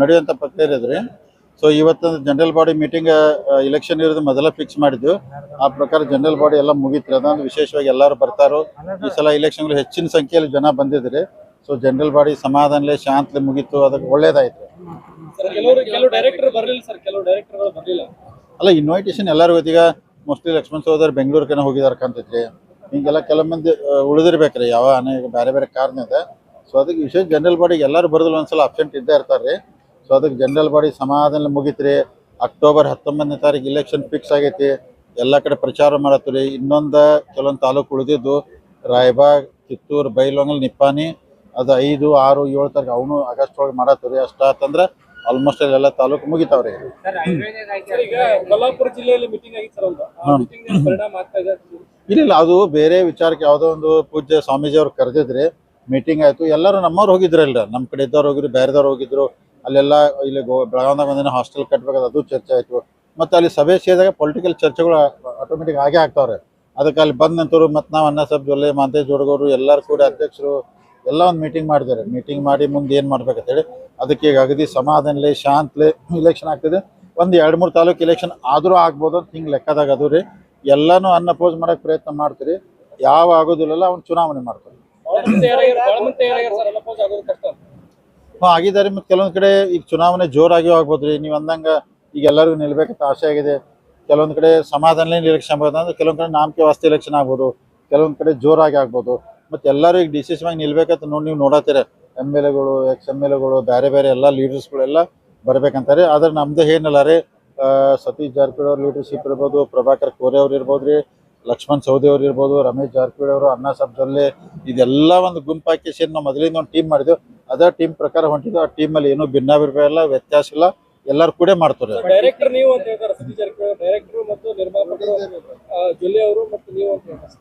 ನಡೆಯುವಂತ ಪ್ರಕ್ರಿಯೆ ಇದ್ರಿ ಸೊ ಇವತ್ತು ಜನರಲ್ ಬಾಡಿ ಮೀಟಿಂಗ್ ಇಲೆಕ್ಷನ್ ಇರೋದು ಮೊದಲ ಫಿಕ್ಸ್ ಮಾಡಿದ್ದು. ಆ ಪ್ರಕಾರ ಜನರಲ್ ಬಾಡಿ ಎಲ್ಲ ಮುಗಿತ್ರಿ. ಅದೊಂದು ವಿಶೇಷವಾಗಿ ಎಲ್ಲರೂ ಬರ್ತಾರೋ ಈ ಸಲ ಇಲೆಕ್ಷನ್ಗಳು ಹೆಚ್ಚಿನ ಸಂಖ್ಯೆಯಲ್ಲಿ ಜನ ಬಂದಿದ್ರಿ. ಸೊ ಜನರಲ್ ಬಾಡಿ ಸಮಾಧಾನಲೆ ಶಾಂತಲೆ ಮುಗೀತು. ಅದಕ್ಕೆ ಒಳ್ಳೇದಾಯ್ತು ಅಲ್ಲ ಇನ್ವೈಟೇಷನ್ ಎಲ್ಲರಿಗೂ ಈಗ ಮೋಸ್ಟ್ಲಿ ಲಕ್ಷ್ಮಣ್ ಸಹೋದರ್ ಬೆಂಗಳೂರಿಗೆ ಹೋಗಿದಾರ ಕಾಣ್ತೈತ್ರಿ. ಹಿಂಗೆಲ್ಲ ಕೆಲವು ಮಂದಿ ಉಳಿದಿರ್ಬೇಕ್ರಿ. ಯಾವ ಅನೇಕ ಬೇರೆ ಬೇರೆ ಕಾರಣದಿಂದ ಸೊ ಅದಕ್ಕೆ ವಿಶೇಷ ಜನರಲ್ ಬಾಡಿಗೆ ಎಲ್ಲರೂ ಬರೋದಿಲ್ಲ ಒಂದ್ಸಲ ಅಬ್ಸೆಂಟ್ ಇದ್ದೇ ಇರ್ತಾರೆ ಸೊ ಅದಕ್ಕೆ ಜನರಲ್ ಬಾಡಿ ಸಮಾಧಾನ ಮುಗೀತ್ರಿ ಅಕ್ಟೋಬರ್ ಹತ್ತೊಂಬತ್ತನೇ ತಾರೀಕು ಇಲೆಕ್ಷನ್ ಫಿಕ್ಸ್ ಆಗೈತಿ. ಎಲ್ಲ ಕಡೆ ಪ್ರಚಾರ ಮಾಡತ್ತೀರಿ ಇನ್ನೊಂದು ಕೆಲವೊಂದು ತಾಲೂಕು ಉಳಿದಿದ್ದು ರಾಯಬಾಗ್ ಕಿತ್ತೂರು ಬೈಲೊಂಗಲ್ ನಿಪ್ಪಾನಿ ಅದು ಐದು ಆರು ಏಳು ತಾರೀಕು ಅವನು ಆಗಸ್ಟ್ ಒಳಗೆ ಮಾಡತ್ತೀರಿ ಅಷ್ಟಾತಂದ್ರೆ ಆಲ್ಮೋಸ್ಟ್ ಎಲ್ಲ ತಾಲೂಕು ಮುಗಿತಾವ್ರಿ. ಸರ್ ಈಗ ಕೊಲ್ಲಾಪುರ ಜಿಲ್ಲೆಯಲ್ಲಿ ಮೀಟಿಂಗ್ ಆಗಿತ್ತು ಸರ್ ಮೀಟಿಂಗ್ ಪರಿಣಾಮ ಆಗ್ತಾ ಇಲ್ಲ ಇಲ್ಲ ಅದು ಬೇರೆ ವಿಚಾರಕ್ಕೆ ಯಾವುದೋ ಒಂದು ಪೂಜ್ಯ ಸ್ವಾಮೀಜಿ ಅವ್ರು ಕರೆದಿದ್ರಿ. ಮೀಟಿಂಗ್ ಆಯ್ತು. ಎಲ್ಲರೂ ನಮ್ಮವ್ರು ಹೋಗಿದ್ರಲ್ಲ ನಮ್ಮ ಕಡೆ ಇದ್ದವ್ರು ಹೋಗಿದ್ರು, ಬೇರೆದವ್ರು ಹೋಗಿದ್ರು. ಅಲ್ಲೆಲ್ಲ ಇಲ್ಲಿ ಗೋ ಬೆಳಗಾವ್ದಾಗ ಹಾಸ್ಟೆಲ್ ಕಟ್ಬೇಕಾದ್ರೆ ಅದು ಚರ್ಚೆ ಆಯ್ತು. ಮತ್ತೆ ಅಲ್ಲಿ ಸಭೆ ಸೇರಿದಾಗ ಪೊಲಿಟಿಕಲ್ ಚರ್ಚೆಗಳು ಆಟೋಮೆಟಿಕ್ ಆಗೇ ಆಗ್ತಾವ್ರೆ. ಅದಕ್ಕೆ ಅಲ್ಲಿ ಬಂದ ನಂತರ ಮತ್ತೆ ನಾವು ಅನ್ನ ಸಬ್ ಜೊಲ್ಲೆ ಮಾಂತೇಶ್ ಜೋಡಗೌರು ಎಲ್ಲರೂ ಕೂಡ ಅಧ್ಯಕ್ಷರು ಎಲ್ಲ ಒಂದು ಮೀಟಿಂಗ್ ಮಾಡಿದ್ದಾರೆ. ಮೀಟಿಂಗ್ ಮಾಡಿ ಮುಂದೆ ಏನು ಮಾಡ್ಬೇಕಂತೇಳಿ ಅದಕ್ಕೆ ಈಗ ಅಗದಿ ಸಮಾಧಾನಲೆ ಶಾಂತಲೆ ಇಲೆಕ್ಷನ್ ಆಗ್ತಿದೆ. ಒಂದು ಎರಡು ಮೂರು ತಾಲೂಕು ಇಲೆಕ್ಷನ್ ಆದರೂ ಆಗ್ಬೋದು ಅಂತ ಹಿಂಗೆ ಲೆಕ್ಕದಾಗ ಅದು ರೀ. ಎಲ್ಲಾನು ಅನ್ಅಪೋಸ್ ಮಾಡಕ್ ಪ್ರಯತ್ನ ಮಾಡ್ತೀರಿ. ಯಾವ ಆಗೋದಿಲ್ಲಲ್ಲ ಅವ್ನು ಚುನಾವಣೆ ಮಾಡ್ತಾರೆ ಆಗಿದ್ದಾರೆ, ಮತ್ತು ಕೆಲವೊಂದು ಕಡೆ ಈಗ ಚುನಾವಣೆ ಜೋರಾಗಿ ಆಗ್ಬೋದ್ರಿ. ನೀವ್ ಅಂದಂಗ ಈಗ ಎಲ್ಲರಿಗೂ ನಿಲ್ಬೇಕಂತ ಆಸೆ ಆಗಿದೆ. ಕೆಲವೊಂದ್ ಕಡೆ ಸಮಾಧಾನಲೇ ನಿರೀಕ್ಷೆ ಆಗ್ಬೋದು. ಅಂದ್ರೆ ಕೆಲವೊಂದ್ ಕಡೆ ನಾಮಕೆ ವಾಸ್ತಿ ಎಲೆಕ್ಷನ್ ಆಗ್ಬೋದು. ಕೆಲವೊಂದು ಕಡೆ ಜೋರಾಗಿ ಆಗ್ಬೋದು. ಮತ್ತೆ ಎಲ್ಲರೂ ಈಗ ಡಿಸಿಷನ್ ಆಗಿ ನಿಲ್ಬೇಕಂತ ನೋಡಿ ನೀವು ನೋಡತ್ತೀರ. ಎಂ ಎಲ್ ಎಗಳು, ಎಕ್ಸ್ ಎಂ ಎಲ್ ಎಗಳು ಬೇರೆ ಬೇರೆ ಎಲ್ಲ ಲೀಡರ್ಸ್ಗಳೆಲ್ಲ ಬರ್ಬೇಕಂತಾರೆ. ಆದ್ರೆ ನಮ್ದು ಏನಿಲ್ಲ ರೀ. ಸತೀಶ್ ಜಾರಕಿಹೊಳಿ ಲೀಡರ್ಶಿಪ್ ಇರ್ಬೋದು, ಪ್ರಭಾಕರ್ ಕೋರೆ ಅವ್ರು ಇರ್ಬೋದು ಲಕ್ಷ್ಮಣ್ ಸೌದಿ ಅವ್ರು ಇರ್ಬೋದು ರಮೇಶ್ ಜಾರಕಿಹೊಳಿ ಅವರು ಅಣ್ಣಾ ಸಾಬ್ ಜೊಲ್ಲೆ ಇದೆಲ್ಲ ಒಂದು ಗುಂಪಾಕಿ ಸೇರಿ ನಾವು ಮೊದಲಿಂದ ಒಂದು ಟೀಮ್ ಮಾಡಿದ್ವಿ. ಅದೇ ಟೀಮ್ ಪ್ರಕಾರ ಹೊಂಟಿದ್ದು ಆ ಟೀಮಲ್ಲಿ ಏನೂ ಭಿನ್ನಾಭಿಪ್ರಾಯ ಇಲ್ಲ ವ್ಯತ್ಯಾಸ ಇಲ್ಲ. ಎಲ್ಲರೂ ಕೂಡ ಮಾಡ್ತಾರೆ. ಡೈರೆಕ್ಟರ್ ನೀವು ಅಂತ ಹೇಳ್ತಾರೆ ಸತೀಶ್ ಜಾರಕಿಹೊಳಿ. ಡೈರೆಕ್ಟರ್ ಮತ್ತು ನಿರ್ಮಾಪಕರು ಆ, ಜೊಲ್ಲೆ ಅವರು ಮತ್ತು ನೀವು ಅಂತ ಹೇಳ್ತಾರೆ.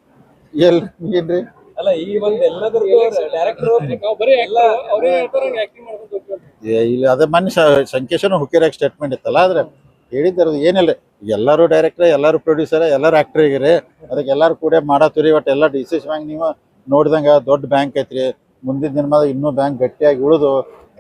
ಎಲ್ಲಿ ಏನ್ರಿ? ಅಲ್ಲ ಈ ಒಂದು ಎಲ್ಲದರದ್ದು ಡೈರೆಕ್ಟರ್ ನಾವು ಬರೀ actor, ಅವರೇ ಹೇಳ್ತಾರೆ ಆಕ್ಟಿಂಗ್ ಮಾಡ್ಕೊಂಡು ಹೋಗ್ತೀವಿ ಅಂತ. ಇಲ್ಲ ಅದೇ ಮನುಷ್ಯ ಸಂಕೇಶನ ಹುಕ್ಕಿರಾಗ ಸ್ಟೇಟ್ಮೆಂಟ್ ಇತ್ತಲ್ಲ ಆದ್ರೆ ಹೇಳಿದ್ದಾರೆ ಏನಿಲ್ಲ. ಎಲ್ಲರೂ ಡೈರೆಕ್ಟರ್ ಎಲ್ಲರೂ ಪ್ರೊಡ್ಯೂಸರ್ ಎಲ್ಲರೂ ಆಕ್ಟರ್ ಆಗಿರಿ. ಅದಕ್ಕೆ ಎಲ್ಲರೂ ಕೂಡ ಮಾಡತ್ತೀರಿ ಬಟ್ ಎಲ್ಲ ಡಿ ಸಿ ಬ್ಯಾಂಕ್ ನೀವು ನೋಡ್ದಂಗೆ ದೊಡ್ಡ ಬ್ಯಾಂಕ್ ಐತ್ರಿ. ಮುಂದಿನ ದಿನಮಾದ ಇನ್ನೂ ಬ್ಯಾಂಕ್ ಗಟ್ಟಿಯಾಗಿ ಉಳಿದು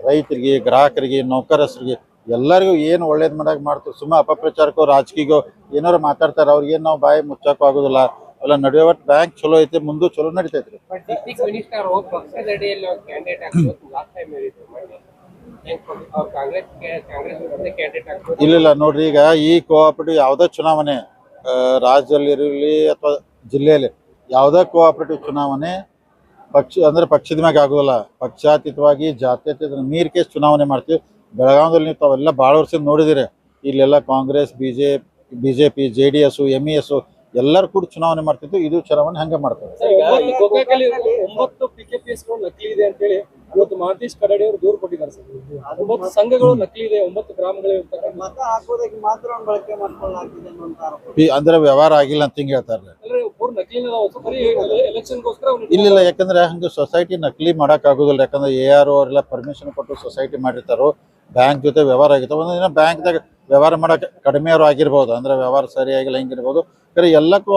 ರೈತರಿಗೆ, ಗ್ರಾಹಕರಿಗೆ ನೌಕರಸ್ರಿಗೆ ಎಲ್ಲರಿಗೂ ಏನು ಒಳ್ಳೇದು ಮಾಡೋಕೆ ಮಾಡ್ತೀವಿ ಸುಮ್ಮ ಅಪಪ್ರಚಾರಕ್ಕೋ ರಾಜಕೀಯಗೋ ಏನಾರು ಮಾತಾಡ್ತಾರೆ ಅವ್ರಿಗೇನು ನಾವು ಬಾಯಿ ಮುಚ್ಚಕ್ಕೂ ಆಗೋದಿಲ್ಲ. ಅವೆಲ್ಲ ನಡೆಯೋ ಬಟ್ ಬ್ಯಾಂಕ್ ಚಲೋ ಐತೆ ಮುಂದೂ ಚಲೋ ನಡೀತೈತ್ರಿ. ಇಲ್ಲ ಇಲ್ಲ ನೋಡ್ರಿ, ಈಗ ಈ ಕೋಆಪರೇಟಿವ್ ಯಾವುದೇ ಚುನಾವಣೆ ರಾಜ್ಯದಲ್ಲಿ ಇರಲಿ ಅಥವಾ ಜಿಲ್ಲೆಯಲ್ಲಿ ಯಾವುದೇ ಕೋಆಪರೇಟಿವ್ ಚುನಾವಣೆ, ಪಕ್ಷ, ಅಂದ್ರೆ ಪಕ್ಷದ ಮ್ಯಾಗ ಆಗೋದಿಲ್ಲ ಪಕ್ಷಾತೀತವಾಗಿ ಜಾತ್ಯತೀತ ಕೇಸ್ ಚುನಾವಣೆ ಮಾಡ್ತೀವಿ. ಬೆಳಗಾವದಲ್ಲಿ ನೀವು ತಾವೆಲ್ಲ ಭಾಳ ವರ್ಷದಿಂದ ನೋಡಿದಿರಿ. ಇಲ್ಲೆಲ್ಲ Congress B J B J P J D S M E S ಎಲ್ಲರೂ ಕೂಡ ಚುನಾವಣೆ ಮಾಡ್ತಿದ್ದು. ಇದು ಚುನಾವಣೆ ಹಂಗೆ ಮಾಡ್ತಾರೆ. ನಕಲಿ ಇವತ್ತು ಮಹಂತೇಶ್ ಕರಡಿ ಅವರು ದೂರು ಕೊಟ್ಟಿದ್ದಾರೆ ಸರ್. ಒಂಬತ್ತು ಸಂಘಗಳು ನಕಲಿ ಇದೆ ಒಂಬತ್ತು ಗ್ರಾಮಗಳು ಇರ್ತಕ್ಕಂಥ ಮತ ಹಾಕೋದಕ್ಕೆ ಮಾತ್ರ ಅವ್ನು ಬಳಕೆ ಮಾಡ್ಕೊಳ್ಳಾಗಿದೆ ಅನ್ನುವಂತ ಆರೋಪ. ಈ- ಅಂದ್ರೆ ವ್ಯವಹಾರ ಆಗಿಲ್ಲ ಅಂತ ಹಿಂಗೆ ಹೇಳ್ತಾರೆ. ಅಂದ್ರೆ ಪೂರ್ ನಕಲಿನ ನಾವು ಬರೀ ಎಲೆಕ್ಷನ್ಗೋಸ್ಕರ ಅವ್ನು ಇಲ್ಲ ಯಾಕಂದ್ರೆ ಹಂಗೆ ಸೊಸೈಟಿ ನಕಲಿ ಮಾಡಕ್ ಆಗುದಿಲ್ಲ. ಯಾಕಂದ್ರೆ ಎ ಆರ್ ಅವರೆಲ್ಲ ಪರ್ಮಿಷನ್ ಕೊಟ್ಟು ಸೊಸೈಟಿ ಮಾಡಿರ್ತಾರೋ ಬ್ಯಾಂಕ್ ಜೊತೆ ವ್ಯವಹಾರ ಆಗಿತ್ತು ಒಂದ್ ದಿನ ಬ್ಯಾಂಕ್ದಾಗ ವ್ಯವಹಾರ ಮಾಡಕ್ ಕಡಿಮೆ ಅವ್ರು ಆಗಿರ್ಬೋದು. ಅಂದ್ರೆ ವ್ಯವಹಾರ ಸರಿಯಾಗಿಲ್ಲ ಹಿಂಗಿರ್ಬೋದು. ಖರೆ ಎಲ್ಲಕ್ಕೂ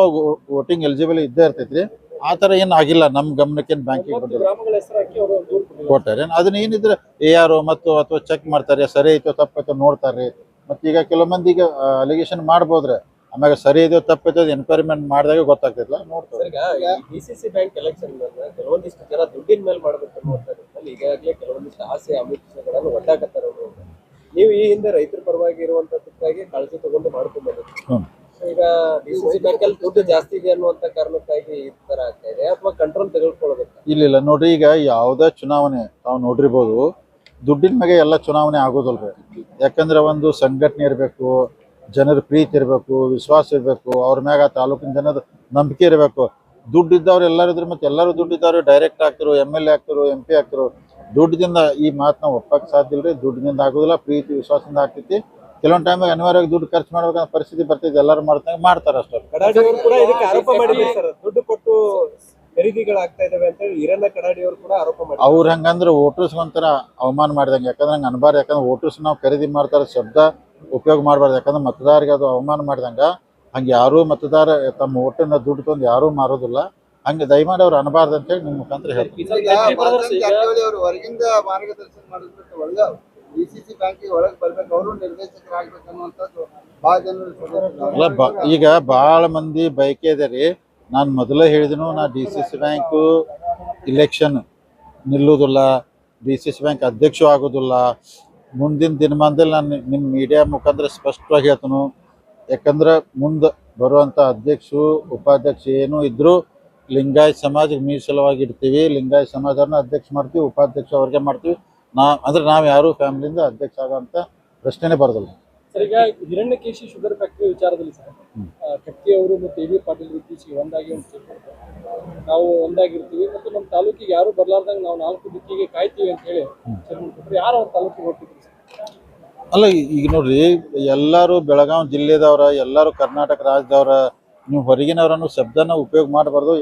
ವೋಟಿಂಗ್ ಎಲಿಜಿಬಲ್ ಇದ್ದೇ ಇರ್ತೈತ್ರಿ. ಆ ಥರ ಏನು ಆಗಿಲ್ಲ. ನಮ್ಮ ಗಮನಕ್ಕೆ ಬ್ಯಾಂಕಿಗೆ ಬಂದಿಲ್ಲ. ಗ್ರಾಮಗಳ ಹೆಸರು ಹಾಕಿ ಅವರು ದೂರು ಕೊಟ್ಟಿದ್ದಾರೆ. ಕೊಟ್ಟಾರೆ. ಅದನ್ನ ಏನಿದ್ರೆ ಎ ಆರ್ ಮತ್ತು ಅಥವಾ ಚೆಕ್ ಮಾಡ್ತಾರೆ. ಸರಿ ಐತೋ ತಪ್ಪೈತೋ ನೋಡ್ತಾರೆ. ಮತ್ತೆ ಈಗ ಕೆಲವು ಮಂದಿ ಈಗ ಅಲಿಗೇಷನ್ ಮಾಡ್ಬೋದ್ರೆ ಆಮೇಲೆ ಸರಿ ಇದೆಯೋ ತಪ್ಪೈತೋ ಎನ್ಕ್ವೈರಿಮೆಂಟ್ ಮಾಡಿದಾಗ ಗೊತ್ತಾಗ್ತಿಲ್ಲ ನೋಡ್ತಾರೆ. ಈಗ D C C bank election ಕೆಲವೊಂದಿಷ್ಟು ಜನ ದುಡ್ಡಿನ ಮೇಲೆ ಮಾಡ್ಬೇಕು ಅನ್ನುವಂಥ ನಿಟ್ಟಿನಲ್ಲಿ ಈಗಾಗಲೇ ಕೆಲವೊಂದಿಷ್ಟು ಆಸೆ ಆಮಿಷಗಳನ್ನು ಒಡ್ಡಾಕತ್ತಾರ ಅವ್ರು. ನೀವು ಈ ಹಿಂದೆ ರೈತರ ಪರವಾಗಿ ಇರುವಂತದಕ್ಕಾಗಿ ಕಾಳಜಿ ತಗೊಂಡು ಮಾಡ್ಕೊಂಡ್ ಬಂದಿದ್ದೀರಿ. ಕಂಟ್ರೋಲ್ ಇಲ್ಲ ಇಲ್ಲ. ನೋಡ್ರಿ ಈಗ ಯಾವುದೇ ಚುನಾವಣೆ ತಾವು ನೋಡಿರ್ಬೋದು. ದುಡ್ಡಿನ ಮ್ಯಾಗೆ ಎಲ್ಲ ಚುನಾವಣೆ ಆಗೋದಲ್ರಿ ಯಾಕಂದ್ರೆ ಒಂದು ಸಂಘಟನೆ ಇರಬೇಕು, ಜನರ ಪ್ರೀತಿ ಇರಬೇಕು, ವಿಶ್ವಾಸ ಇರಬೇಕು, ಅವ್ರ ಮ್ಯಾಗ ತಾಲೂಕಿನ ಜನದ ನಂಬಿಕೆ ಇರಬೇಕು. ದುಡ್ಡು ಇದ್ದವ್ರು ಎಲ್ಲರೂ ಇದ್ರು ಮತ್ತೆ ಎಲ್ಲರೂ ದುಡ್ಡು ಇದ್ದವ್ರು ಡೈರೆಕ್ಟ್ ಆಗ್ತಿರು ಎಂ ಎಲ್ ಎ ಆಗ್ತಿರು ಎಂ ಪಿ ಆಗ್ತಿರು. ದುಡ್ಡಿನಿಂದ ಈ ಮಾತನ್ನ ಒಪ್ಪಕ್ಕೆ ಸಾಧ್ಯ ಇಲ್ರಿ. ದುಡ್ಡಿನಿಂದ ಆಗೋದಿಲ್ಲ, ಪ್ರೀತಿ, ವಿಶ್ವಾಸದಿಂದ ಆಗ್ತೈತಿ. ಕೆಲವೊಂದು ಟೈಮ್ ಅನಿವಾರ್ಯವಾಗಿ ದುಡ್ಡು ಖರ್ಚು ಮಾಡ್ಬೇಕಂತ ಪರಿಸ್ಥಿತಿ ಬರ್ತೈತಿ ಎಲ್ಲರೂ ಮಾಡ್ತಾರೆ ಮಾಡ್ತಾರೆ ಅಷ್ಟೇ. ಕಡಾಡಿ ಅವರು ಕೂಡ ಇದಕ್ಕೆ ಆರೋಪ ಮಾಡಿದ್ದಾರೆ ಸರ್. ದುಡ್ಡು ಕೊಟ್ಟು ಖರೀದಿಗಳಾಗ್ತಾ ಇದಾವೆ ಅಂತ ಹೇಳಿ ಅವರು ಕೂಡ ಆರೋಪ ಮಾಡಿದ್ದಾರೆ ಅವ್ರು ಹಂಗಂದ್ರೆ ವೋಟರ್ಸ್ ಒಂಥರ ಅವಮಾನ ಮಾಡಿದಂಗೆ. ಯಾಕಂದ್ರೆ ಹಂಗೆ ಅನ್ಬಾರ್ದು ಯಾಕಂದ್ರೆ ವೋಟರ್ಸ್ ನಾವು ಖರೀದಿ ಮಾಡ್ತಾರೆ ಶಬ್ದ ಉಪಯೋಗ ಮಾಡಬಾರ್ದು. ಯಾಕಂದ್ರೆ ಮತದಾರರಿಗೆ ಅದು ಅವಮಾನ ಮಾಡಿದಂಗ. ಹಂಗೆ ಯಾರೂ ಮತದಾರ ತಮ್ಮ ಓಟನ್ನ ದುಡ್ಡು ತಂದು ಯಾರೂ ಮಾರೋದಿಲ್ಲ. ಹಂಗೆ ದಯಮಾಡಿ ಅವ್ರು ಅನ್ಬಾರ್ದು ಅಂತೇಳಿ ನಿಮ್ಮ ಮುಖಾಂತರ ಹೇಳ್ತೀನಿ. ಅಲ್ಲ, ಬ ಈಗ ಭಾಳ ಮಂದಿ ಬಯಕೆ ಇದೆ ರೀ. ನಾನು ಮೊದಲೇ ಹೇಳಿದನು, ನಾ D C C bank election ನಿಲ್ಲುವುದಿಲ್ಲ, ಡಿ ಸಿ ಸಿ ಬ್ಯಾಂಕ್ ಅಧ್ಯಕ್ಷ ಆಗೋದಿಲ್ಲ. ಮುಂದಿನ ದಿನಮಾನದಲ್ಲಿ ನಾನು ನಿಮ್ಮ ಮೀಡಿಯಾ ಮುಖಾಂತರ ಸ್ಪಷ್ಟವಾಗಿ ಹೇಳ್ತನು. ಯಾಕಂದ್ರೆ ಮುಂದೆ ಬರುವಂಥ ಅಧ್ಯಕ್ಷರು ಉಪಾಧ್ಯಕ್ಷ ಏನೂ ಇದ್ದರೂ ಲಿಂಗಾಯತ್ ಸಮಾಜಕ್ಕೆ ಮೀಸಲವಾಗಿ ಇಡ್ತೀವಿ ಲಿಂಗಾಯತ್ ಸಮಾಜವನ್ನು ಅಧ್ಯಕ್ಷ ಮಾಡ್ತೀವಿ, ಉಪಾಧ್ಯಕ್ಷ ಅವ್ರಿಗೆ ಮಾಡ್ತೀವಿ. ನಾ ಅಂದ್ರೆ ನಾವು ಯಾರು ಫ್ಯಾಮಿಲಿಯಿಂದ ಅಧ್ಯಕ್ಷ ಆಗೋಂಥ ಪ್ರಶ್ನೆನೇ ಬರೋದಿಲ್ಲ. ಸರ್ ಈಗ ಹಿರಣ್ಯಕೇಶಿ ಶುಗರ್ ಫ್ಯಾಕ್ಟರಿ ವಿಚಾರದಲ್ಲಿ ಸರ್ ಕಟ್ಟಿ ಅವರು ಮತ್ತು ಎ ಬಿ ಪಾಟೀಲ್ ಇತ್ತೀಚೆಗೆ ಒಂದಾಗಿ ಒಂದು ನಾವು ಒಂದಾಗಿರ್ತೀವಿ ಮತ್ತು ನಮ್ಮ ತಾಲೂಕಿಗೆ ಯಾರು ಬರಲಾರ್ದಂಗೆ ನಾವು ನಾಲ್ಕು ದಿಕ್ಕಿಗೆ ಕಾಯ್ತೀವಿ ಅಂತ ಹೇಳಿ ಯಾರು ಅವ್ರ ತಾಲೂಕಿಗೆ ಹೊರಟಿದ್ರು ಸರ್? ಅಲ್ಲ ಈಗ ನೋಡ್ರಿ ಎಲ್ಲರೂ ಬೆಳಗಾವಿ ಜಿಲ್ಲೆದವ್ರ ಎಲ್ಲರೂ ಕರ್ನಾಟಕ ರಾಜ್ಯದವ್ರ ನೀವು ಹೊರಗಿನವರನ್ನು ಶಬ್ದನ ಉಪಯೋಗ ಮಾಡಬಾರ್ದು.